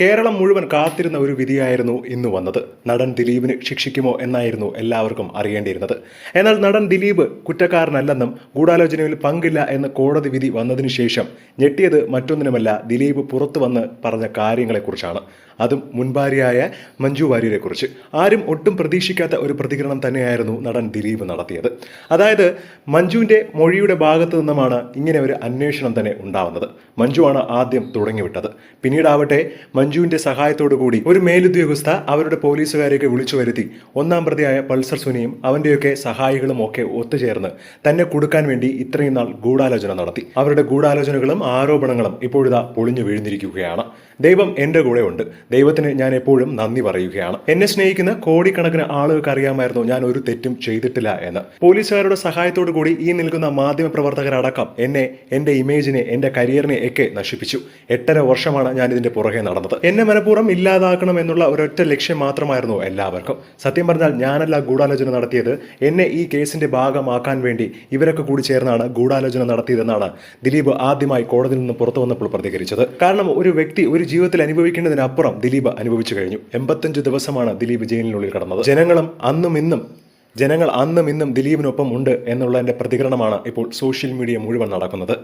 കേരളം മുഴുവൻ കാത്തിരുന്ന ഒരു വിധിയായിരുന്നു ഇന്ന് വന്നത്. നടൻ ദിലീപിന് ശിക്ഷിക്കുമോ എന്നായിരുന്നു എല്ലാവർക്കും അറിയേണ്ടിയിരുന്നത്. എന്നാൽ നടൻ ദിലീപ് കുറ്റക്കാരനല്ലെന്നും ഗൂഢാലോചനയിൽ പങ്കില്ല എന്ന കോടതി വിധി വന്നതിനു ശേഷം ഞെട്ടിയത് മറ്റൊന്നിനുമല്ല ദിലീപ് പുറത്തു വന്ന് പറഞ്ഞ കാര്യങ്ങളെക്കുറിച്ചാണ്. അതും മുൻഭാര്യയായ മഞ്ജു വാര്യരെക്കുറിച്ച്. ആരും ഒട്ടും പ്രതീക്ഷിക്കാത്ത ഒരു പ്രതികരണം തന്നെയായിരുന്നു നടൻ ദിലീപ് നടത്തിയത്. അതായത് മഞ്ജുവിന്റെ മൊഴിയുടെ ഭാഗത്തു നിന്നുമാണ് ഇങ്ങനെ ഒരു അന്വേഷണം തന്നെ ഉണ്ടാവുന്നത്. മഞ്ജുവാണ് ആദ്യം തുടങ്ങിവിട്ടത്. പിന്നീടാവട്ടെ മഞ്ജുവിന്റെ സഹായത്തോടു കൂടി ഒരു മേലുദ്യോഗസ്ഥ അവരുടെ പോലീസുകാരെയൊക്കെ വിളിച്ചു വരുത്തി. ഒന്നാം പ്രതിയായ പൾസർ സുനിയും അവന്റെയൊക്കെ സഹായികളും ഒക്കെ ഒത്തുചേർന്ന് തന്നെ കൊടുക്കാൻ വേണ്ടി ഇത്രയും നാൾ ഗൂഢാലോചന നടത്തി. അവരുടെ ഗൂഢാലോചനകളും ആരോപണങ്ങളും ഇപ്പോഴിതാ പൊളിഞ്ഞു വീഴ്ന്നിരിക്കുകയാണ്. ദൈവം എന്റെ കൂടെ ഉണ്ട്. ദൈവത്തിന് ഞാൻ എപ്പോഴും നന്ദി പറയുകയാണ്. എന്നെ സ്നേഹിക്കുന്ന കോടിക്കണക്കിന് ആളുകൾക്ക് അറിയാമായിരുന്നു ഞാൻ ഒരു തെറ്റും ചെയ്തിട്ടില്ല എന്ന്. പോലീസുകാരുടെ സഹായത്തോടു കൂടി ഈ നിൽക്കുന്ന മാധ്യമ പ്രവർത്തകരടക്കം എന്നെ എന്റെ ഇമേജിനെ എന്റെ കരിയറിനെ ഒക്കെ നശിപ്പിച്ചു. എട്ടര വർഷമാണ് ഞാൻ ഇതിന്റെ പുറകെ നടന്നത്. എന്നെ മനഃപൂർവം ഇല്ലാതാക്കണം എന്നുള്ള ഒരൊറ്റ ലക്ഷ്യം മാത്രമായിരുന്നു എല്ലാവർക്കും. സത്യം പറഞ്ഞാൽ ഞാനല്ല ഗൂഢാലോചന നടത്തിയത്. എന്നെ ഈ കേസിന്റെ ഭാഗമാക്കാൻ വേണ്ടി ഇവരൊക്കെ കൂടി ചേർന്നാണ് ഗൂഢാലോചന നടത്തിയതെന്നാണ് ദിലീപ് ആദ്യമായി കോടതിയിൽ നിന്ന് പുറത്തു വന്നപ്പോൾ പ്രതികരിച്ചത്. കാരണം ഒരു വ്യക്തി ഒരു ജീവിതത്തിൽ അനുഭവിക്കേണ്ടതിനപ്പുറം ദിലീപ് അനുഭവിച്ചു കഴിഞ്ഞു. എൺപത്തഞ്ച് ദിവസമാണ് ദിലീപ് ജയിലിനുള്ളിൽ കടന്നത്. ജനങ്ങളും അന്നും ഇന്നും ജനങ്ങൾ അന്നും ഇന്നും ദിലീപിനൊപ്പം ഉണ്ട് എന്നുള്ളതിന്റെ പ്രതികരണമാണ് ഇപ്പോൾ സോഷ്യൽ മീഡിയ മുഴുവൻ നടക്കുന്നത്.